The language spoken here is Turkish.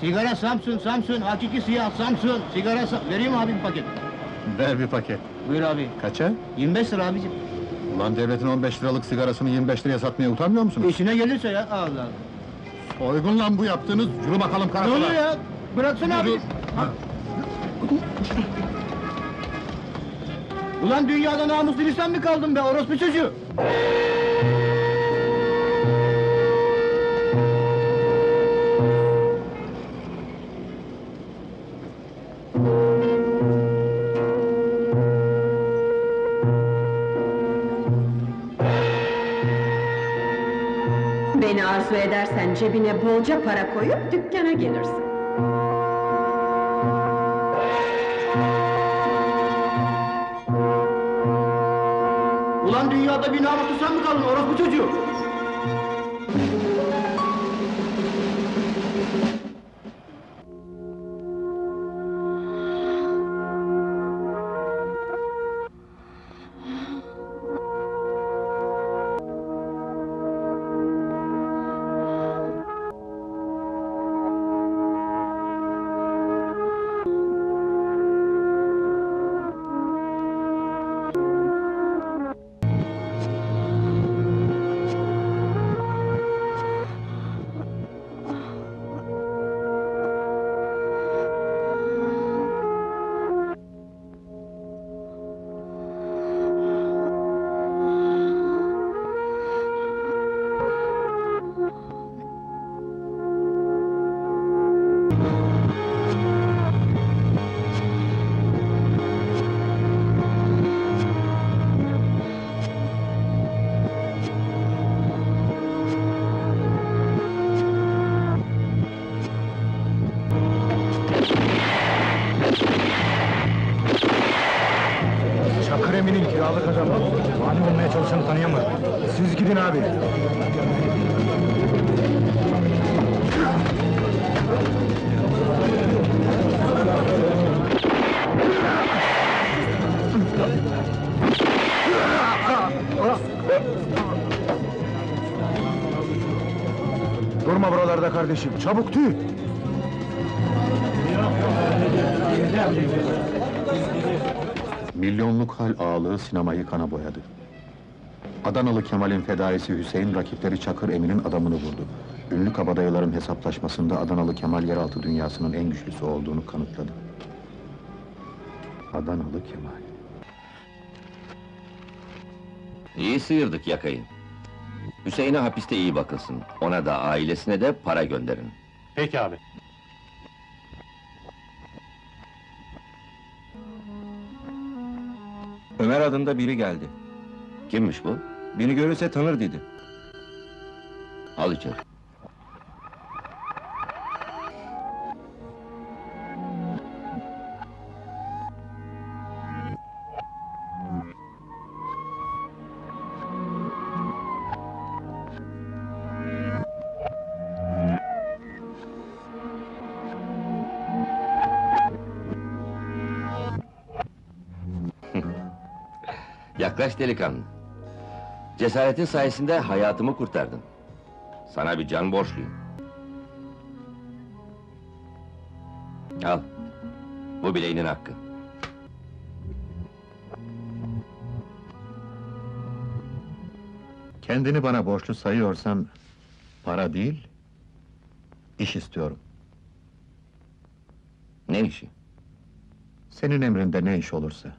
Sigara Samsun, Samsun, hakiki siyah Samsun. Sigara Sam... Vereyim abi bir paket. Ver bir paket. Buyur abi. Kaça? 25 lira abicim. Ulan devletin 15 liralık sigarasını 25 liraya satmaya utanmıyor musunuz? İşine gelirse ya, Allah Allah. Soygun lan bu yaptığınız, yürü bakalım Ne karakola! oluyor ya? Bıraksana abi. Ha. Ulan dünyada namuslu insan mı kaldın be orospu çocuğu? Beni arzu edersen cebine bolca para koyup dükkana gelirsin. Ulan dünyada bir namuslu sen mi kaldın orospu çocuğu? Emin'in kiralık adamı. Mani olmaya çalışanı tanıyamadım. Siz gidin abi. Durma buralarda kardeşim, çabuk tüy! Milyonluk hal ağalığı sinemayı kana boyadı. Adanalı Kemal'in fedaisi Hüseyin rakipleri Çakır Emin'in adamını vurdu. Ünlü kabadayıların hesaplaşmasında Adanalı Kemal yeraltı dünyasının en güçlüsü olduğunu kanıtladı. Adanalı Kemal. İyi sıyırdık yakayı. Hüseyin'e hapiste iyi bakılsın. Ona da ailesine de para gönderin. Peki abi. Ömer adında biri geldi. Kimmiş bu? Beni görürse tanır dedi. Al içeri. Yaklaş delikanlı. Cesaretin sayesinde hayatımı kurtardın. Sana bir can borçluyum. Al. Bu bileğinin hakkı. Kendini bana borçlu sayıyorsan, para değil, iş istiyorum. Ne işi? Senin emrinde ne iş olursa.